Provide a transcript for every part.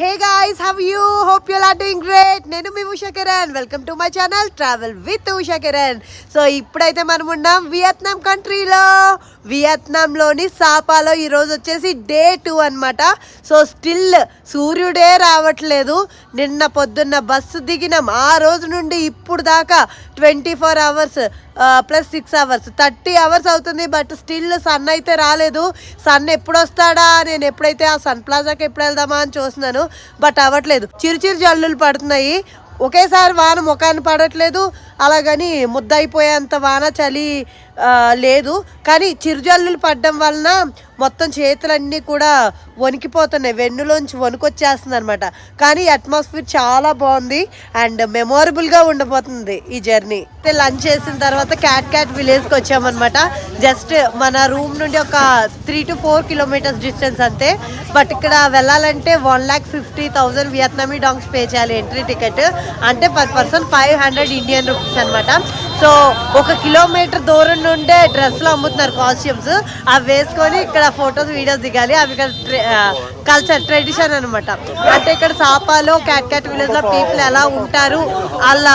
Hey guys how you hope you are doing great నేను మీ Usha Kiran. Welcome to my channel travel with Usha Kiran so ఇప్పుడైతే మనం ఉన్నాం Vietnam కంట్రీలో. వియత్నాంలోని సాపాలో ఈరోజు వచ్చేసి డే టూ అన్నమాట. సో స్టిల్ సూర్యుడే రావట్లేదు. నిన్న పొద్దున్న బస్సు దిగినాం. ఆ రోజు నుండి ఇప్పుడు దాకా twenty four hours plus six hours. Thirty hours అవుతుంది బట్ స్టిల్ సన్ అయితే రాలేదు. సన్ ఎప్పుడు వస్తాడా నేను ఎప్పుడైతే ఆ సన్ ప్లాజాకి ఎప్పుడు వెళ్దామా అని చూస్తున్నాను బట్ అవ్వట్లేదు. చిరు చిరు జల్లులు పడుతున్నాయి. ఒకేసారి వాన ముఖాన్ని పడట్లేదు. అలాగని ముద్దయిపోయేంత వాన చలి లేదు. కానీ చిరుజల్లులు పడడం వలన మొత్తం చేతులన్నీ కూడా వణికిపోతున్నాయి. వెన్నులోంచి వణుకొచ్చేస్తుంది అనమాట కానీ అట్మాస్ఫియర్ చాలా బాగుంది. అండ్ మెమొరబుల్గా ఉండబోతుంది ఈ జర్నీ అయితే లంచ్ చేసిన తర్వాత క్యాట్ క్యాట్ విలేజ్కి వచ్చామన్నమాట. జస్ట్ మన రూమ్ నుండి ఒక three to four kilometres distance అంతే. బట్ ఇక్కడ వెళ్ళాలంటే one lakh fifty thousand Vietnamese dongs pay చేయాలి ఎంట్రీ టికెట్ అంటే per person five hundred Indian rupees అనమాట సో ఒక కిలోమీటర్ దూరం నుండే డ్రెస్లు అమ్ముతున్నారు కాస్ట్యూమ్స్ అవి వేసుకొని ఇక్కడ ఫొటోస్ వీడియోస్ దిగాలి. అవి ఇక్కడ కల్చర్ ట్రెడిషన్ అనమాట అంటే ఇక్కడ సాపాలో క్యాట్ క్యాట్ విలేజ్లో పీపుల్ ఎలా ఉంటారు వాళ్ళ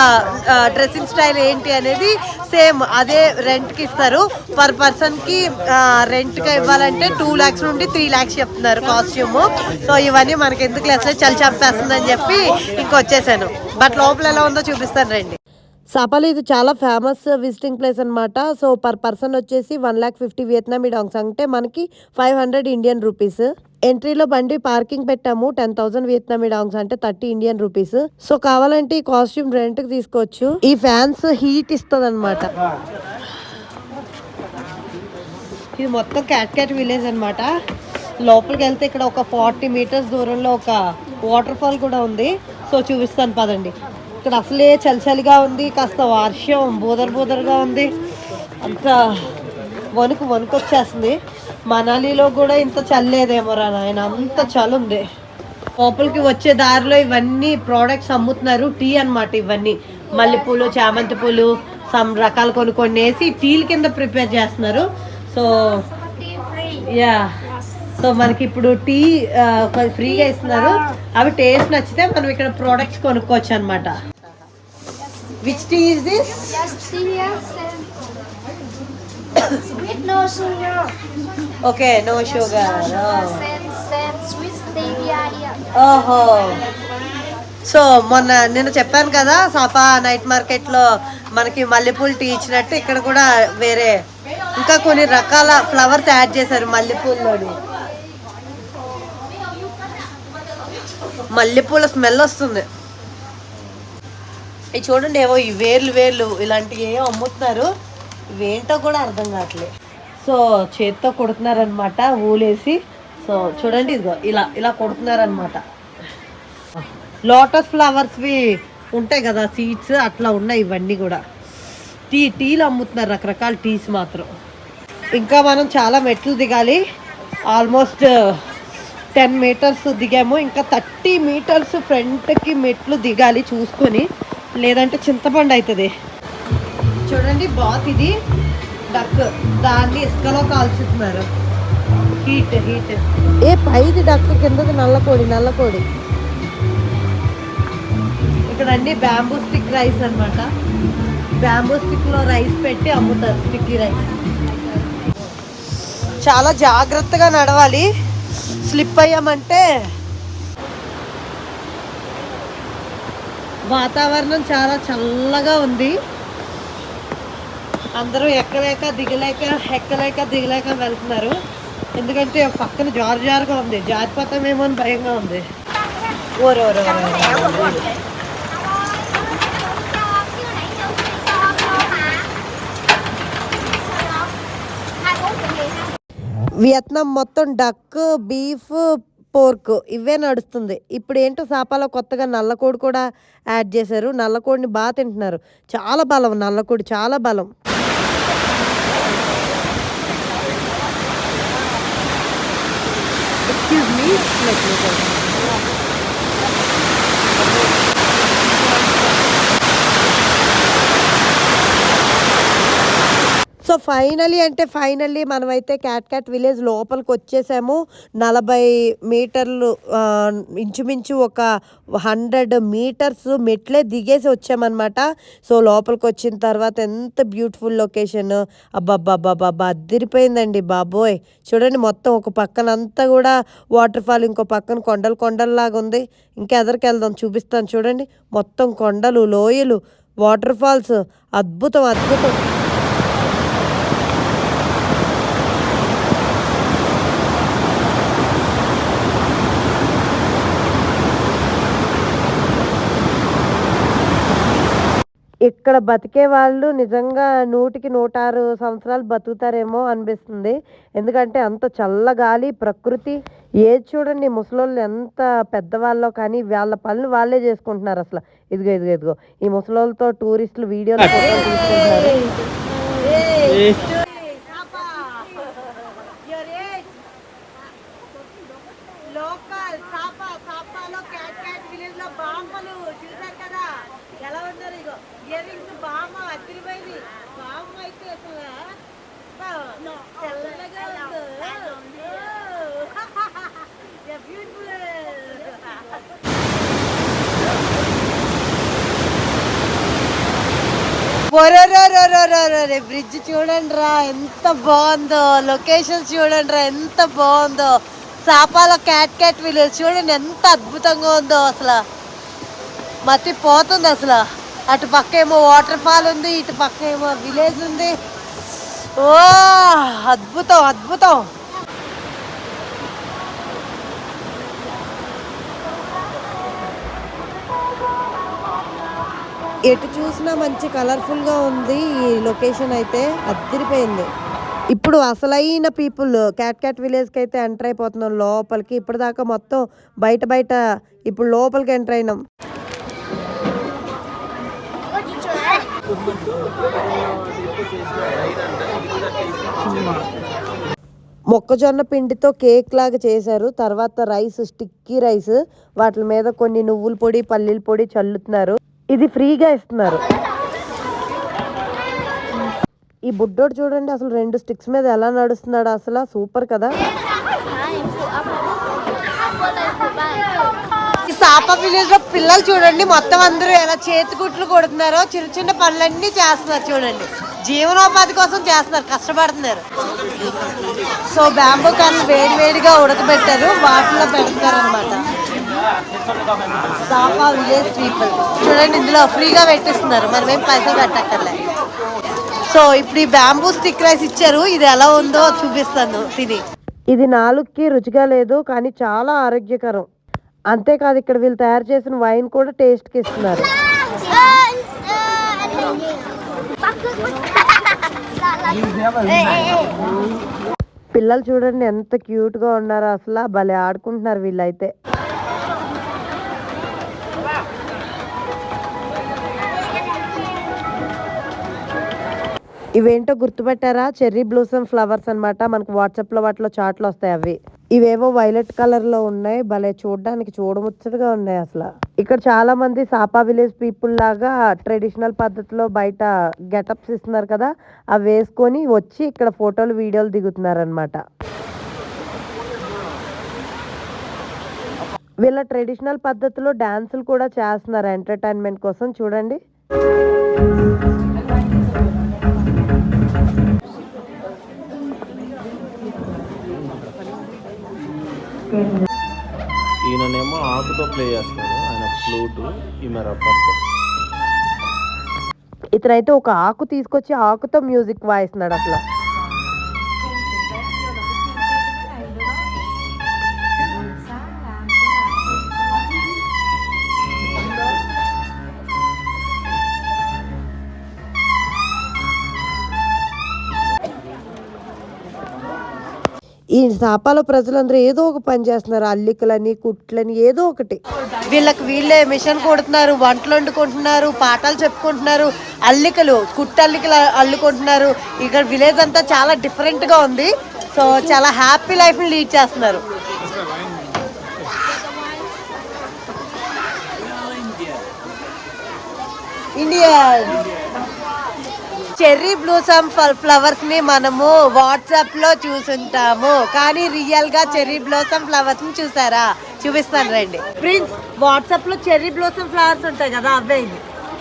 డ్రెస్సింగ్ స్టైల్ ఏంటి అనేది సేమ్ అదే రెంట్కి ఇస్తారు. పర్ పర్సన్కి రెంట్ ఇవ్వాలంటే టూ లాక్స్ నుండి త్రీ లాక్స్ చెప్తున్నారు కాస్ట్యూమ్ సో ఇవన్నీ మనకి ఎందుకు అసలు చలి చంపేస్తుందని చెప్పి ఇంకొచ్చేసాను. బట్ లోపల ఎలా ఉందో చూపిస్తాను రండి. సపాలు ఇది చాలా ఫేమస్ విజిటింగ్ ప్లేస్ అన్నమాట. సో పర్ పర్సన్ వచ్చేసి one lakh fifty Vietnamese dongs అంటే మనకి ఫైవ్ హండ్రెడ్ ఇండియన్ రూపీస్ ఎంట్రీలో బండి పార్కింగ్ పెట్టాము టెన్ థౌసండ్ వియత్నామీ డాంగ్స్ అంటే థర్టీ ఇండియన్ రూపీస్ సో కావాలంటే ఈ కాస్ట్యూమ్ రెంట్కి తీసుకోవచ్చు. ఈ ఫ్యాన్స్ హీట్ ఇస్తుంది అనమాట ఇది మొత్తం క్యాట్ క్యాట్ విలేజ్ అనమాట లోపలికి వెళ్తే ఇక్కడ ఒక ఫార్టీ మీటర్స్ దూరంలో ఒక వాటర్ ఫాల్ కూడా ఉంది. సో చూపిస్తాను పదండి. ఇక్కడ అసలే చలిచలిగా ఉంది కాస్త వర్షం బూదర్ బూదర్గా ఉంది. అంత వణుకు వణుకు వచ్చేస్తుంది. మనాలిలో కూడా ఇంత చలి రా నాయన అంత చలి ఉంది. లోపలికి వచ్చే దారిలో ఇవన్నీ ప్రోడక్ట్స్ అమ్ముతున్నారు టీ అన్నమాట ఇవన్నీ. మల్లెపూలు చామంతి పూలు సమ్ రకాలు కొన్ని కొన్ని వేసి టీల కింద ప్రిపేర్ చేస్తున్నారు. సో యా సో మనకి ఇప్పుడు టీ ఒక ఫ్రీగా ఇస్తున్నారు. అవి టేస్ట్ నచ్చితే మనం ఇక్కడ ప్రోడక్ట్స్ కొనుక్కోవచ్చు అనమాట which tea is this Yes, yes. Sweet no sugar. Okay no sugar Sand, sand, sweet stevia here. ఓహో సో మొన్న నేను చెప్పాను కదా సాపా నైట్ మార్కెట్లో మనకి మల్లెపూలు టీ ఇచ్చినట్టు ఇక్కడ కూడా వేరే ఇంకా కొన్ని రకాల ఫ్లవర్స్ యాడ్ చేశారు మల్లెపూల్లోని మల్లెపూల స్మెల్ వస్తుంది ఇవి చూడండి ఏవో ఈ వేర్లు వేర్లు ఇలాంటివి ఏవో అమ్ముతున్నారు. ఇవేంటో కూడా అర్థం కావట్లేదు సో చేత్తో కొడుతున్నారనమాట ఊలేసి. సో చూడండి ఇదిగో ఇలా ఇలా కొడుతున్నారనమాట లోటస్ ఫ్లవర్స్వి ఉంటాయి కదా సీడ్స్ అట్లా ఉన్నాయి ఇవన్నీ కూడా. టీ టీలు అమ్ముతున్నారు రకరకాల టీస్ మాత్రం. ఇంకా మనం చాలా మెట్లు దిగాలి. ఆల్మోస్ట్ టెన్ మీటర్స్ దిగాము. ఇంకా థర్టీ మీటర్స్ ఫ్రంట్కి మెట్లు దిగాలి చూసుకొని. లేదంటే చింతపండు అవుతుంది. చూడండి బాత్ ఇది. డక్. దాన్ని ఇసుకలో కాల్చుతున్నారు హీట్ హీట్. ఏ పైది డక్ కిందది నల్లకోడి నల్లకోడి ఇక్కడ అన్ని బ్యాంబూ స్టిక్ రైస్ అన్నమాట. బ్యాంబూ స్టిక్లో రైస్ పెట్టి అమ్ముతారు స్టిక్కీ రైస్. చాలా జాగ్రత్తగా నడవాలి. స్లిప్ అయ్యామంటే వాతావరణం చాలా చల్లగా ఉంది. అందరూ ఎక్కలేక దిగలేక ఎక్కలేక దిగలేక వెళ్తున్నారు. ఎందుకంటే పక్కన జారు జారుగా ఉంది జారిపోతామేమో అని భయంగా ఉంది. ఓరే వియత్నాం మొత్తం డక్ బీఫ్ పోర్క్ ఇవే నడుస్తుంది. ఇప్పుడు ఏంటో సాపాలో కొత్తగా నల్లకోడి కూడా యాడ్ చేశారు. నల్లకోడిని బాగా తింటున్నారు. చాలా బలం నల్లకోడి చాలా బలం. ఎక్స్క్యూజ్ మీ సో ఫైనలీ అంటే ఫైనల్లీ మనమైతే క్యాట్ క్యాట్ విలేజ్ లోపలికి వచ్చేసాము. నలభై మీటర్లు ఇంచుమించు ఒక హండ్రెడ్ మీటర్స్ మెట్లే దిగేసి వచ్చామన్నమాట. సో లోపలికి వచ్చిన తర్వాత ఎంత బ్యూటిఫుల్ లొకేషన్. అబ్బాబ్బాబ్బాబ్బా అదిరిపోయిందండి బాబోయ్. చూడండి మొత్తం ఒక పక్కన అంతా కూడా వాటర్ ఫాల్ ఇంకో పక్కన కొండలు కొండల్లాగా ఉంది. ఇంకా ఎదరికి వెళ్దాం చూపిస్తాను చూడండి. మొత్తం కొండలు లోయలు వాటర్ ఫాల్స్ అద్భుతం అద్భుతం. ఇక్కడ బతికే వాళ్ళు నిజంగా నూటికి నూట ఆరు సంవత్సరాలు బతుకుతారేమో అనిపిస్తుంది. ఎందుకంటే అంత చల్ల గాలి ప్రకృతి ఏది చూడండి ముసలోళ్ళు ఎంత పెద్దవాళ్ళో కానీ వాళ్ళ పనులు వాళ్ళే చేసుకుంటున్నారు అసలు. ఇదిగో ఇదిగో ఇదిగో. ఈ ముసలోళ్ళతో టూరిస్టులు వీడియోలు తీసుకుంటున్నారు లోకల్ చాపా చాపాలో క్యాట్ క్యాట్ విలేజ్లో బాంబలు చూసారు కదా ఎలా ఉన్నారు ఇయరింగ్స్ బామ్మ అదిరిపోయింది బామ్మ అయితే అసలు బా, తెల్లగా బ్రిడ్జ్ చూడండి రా ఎంత బాగుందో. లొకేషన్ చూడండి రా ఎంత బాగుందో. సాపాలో క్యాట్ క్యాట్ విలేజ్ చూడండి ఎంత అద్భుతంగా ఉందో అసలు. మతి పోతుంది అసలు. అటు పక్క ఏమో వాటర్ ఫాల్ ఉంది ఇటు పక్క ఏమో విలేజ్ ఉంది. ఓ అద్భుతం అద్భుతం. ఎటు చూసినా మంచి కలర్ఫుల్గా ఉంది ఈ లొకేషన్ అయితే. అద్దరిపోయింది. ఇప్పుడు అసలైన పీపుల్ క్యాట్ క్యాట్ విలేజ్కి అయితే ఎంటర్ అయిపోతున్నాం లోపలికి. ఇప్పుడు దాకా మొత్తం బయట బయట ఇప్పుడు లోపలికి ఎంటర్ అయినాం. మొక్కజొన్న పిండితో కేక్ లాగా చేశారు. తర్వాత రైస్ స్టిక్కీ రైస్ వాటి మీద కొన్ని నువ్వుల పొడి పల్లీల పొడి చల్లుతున్నారు. ఇది ఫ్రీగా ఇస్తున్నారు. ఈ బుడ్డోడు చూడండి అసలు రెండు స్టిక్స్ మీద ఎలా నడుస్తున్నాడు అసలు? సూపర్ కదా? ఈ విలేజ్లో పిల్లలు చూడండి మొత్తం అందరూ ఎలా చేతి కుట్లు కొడుతున్నారో చిన్న చిన్న పనులన్నీ చేస్తున్నారు చూడండి. జీవనోపాధి కోసం చేస్తున్నారు కష్టపడుతున్నారు. సో బ్యాంబూ కన్ను వేడి వేడిగా ఉడకబెట్టారు వాటిలో పెడతారు అనమాట విలేజ్ పీపుల్ చూడండి ఇందులో ఫ్రీగా పెట్టిస్తున్నారు మనం ఏం పైసలు పెట్టక్కర్లే సో ఇప్పుడు ఈ బ్యాంబూ స్టిక్ రైస్ ఇచ్చారు ఇది ఎలా ఉందో చూపిస్తాను తిని. ఇది నాలుగుకి రుచిగా లేదు కానీ చాలా ఆరోగ్యకరం. అంతేకాదు ఇక్కడ వీళ్ళు తయారు చేసిన వైన్ కూడా టేస్ట్కి ఇస్తున్నారు. పిల్లలు చూడండి ఎంత క్యూట్గా ఉన్నారో అసలు. భలే ఆడుకుంటున్నారు వీళ్ళైతే. ఇవేంటో గుర్తుపెట్టారా? చెర్రీ బ్లూసమ్ ఫ్లవర్స్ అన్నమాట. మనకు వాట్సాప్లో వాటిలో చాట్లు వస్తాయి అవి. ఇవేవో వైలెట్ కలర్లో ఉన్నాయి. భలే చూడడానికి చూడముచ్చటగా ఉన్నాయి అసలు. ఇక్కడ చాలా మంది సాపా విలేజ్ పీపుల్ లాగా ట్రెడిషనల్ పద్ధతిలో బయట గెటప్స్ ఇస్తున్నారు కదా. అవి వేసుకొని వచ్చి ఇక్కడ ఫోటోలు వీడియోలు దిగుతున్నారనమాట వీళ్ళ ట్రెడిషనల్ పద్ధతిలో డాన్సులు కూడా చేస్తున్నారు ఎంటర్టైన్మెంట్ కోసం. చూడండి. ఈయననేమో ఆకుతో ప్లే చేస్తాడు. ఆయన ఫ్లూట్ ఈమె రబ్బర్తో ఇతనైతే ఒక ఆకు తీసుకొచ్చి ఆకుతో మ్యూజిక్ వాయిస్తున్నాడు అసలు ఈ సాపాల ప్రజలందరూ ఏదో ఒక పని చేస్తున్నారు. అల్లికలని కుట్లని ఏదో ఒకటి. వీళ్ళకి వీళ్ళే మిషన్ కొడుతున్నారు వంటలు వండుకుంటున్నారు పాఠాలు చెప్పుకుంటున్నారు అల్లికలు కుట్టల్లికలు అల్లుకుంటున్నారు. ఇక్కడ విలేజ్ అంతా చాలా డిఫరెంట్గా ఉంది. సో చాలా హ్యాపీ లైఫ్ లీడ్ చేస్తున్నారు. ఇండియా. చెర్రీ బ్లూసమ్ ఫ్లవర్స్ని మనము వాట్సాప్లో చూసుంటాము. కానీ రియల్గా చెర్రీ బ్లూసమ్ ఫ్లవర్స్ని చూసారా? చూపిస్తాను రండి. ప్రిన్స్ వాట్సాప్లో చెర్రీ బ్లూసమ్ ఫ్లవర్స్ ఉంటాయి కదా అవే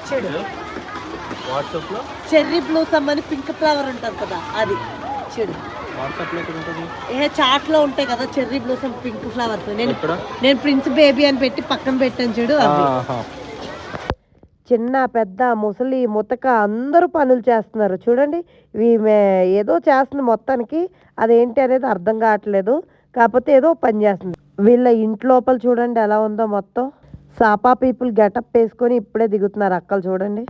చూడు. చెర్రీ బ్లూసమ్ అని పింక్ ఫ్లవర్ ఉంటుంది కదా అది. చూడు. ఏ చాట్లో ఉంటాయి కదా చెర్రీ బ్లూసమ్ పింక్ ఫ్లవర్స్. నేను నేను ప్రిన్స్ బేబీ అని పెట్టి పక్కన పెట్టాను చూడు. చిన్న పెద్ద ముసలి ముతక అందరూ పనులు చేస్తున్నారు. చూడండి ఈమె ఏదో చేస్తుంది మొత్తానికి. అదేంటి అనేది అర్థం కావట్లేదు. కాకపోతే ఏదో పని చేస్తుంది. వీళ్ళ ఇంటి లోపల చూడండి ఎలా ఉందో మొత్తం. సాపా పీపుల్ గెటప్ వేసుకొని ఇప్పుడే దిగుతున్నారు అక్కలు చూడండి.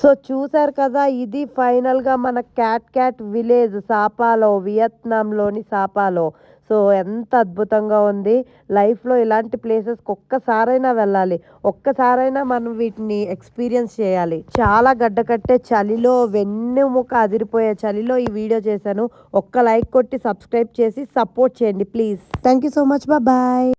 సో చూసారు కదా ఇది ఫైనల్గా మన క్యాట్ క్యాట్ విలేజ్ సాపాలో వియత్నాంలోని సాపాలో. సో ఎంత అద్భుతంగా ఉంది. లైఫ్లో ఇలాంటి ప్లేసెస్కి ఒక్కసారైనా వెళ్ళాలి. ఒక్కసారైనా మనం వీటిని ఎక్స్పీరియన్స్ చేయాలి. చాలా గడ్డ కట్టే చలిలో వెన్నెముక అదిరిపోయే చలిలో ఈ వీడియో చేశాను. ఒక్క లైక్ కొట్టి సబ్స్క్రైబ్ చేసి సపోర్ట్ చేయండి please. Thank you so much. Bye.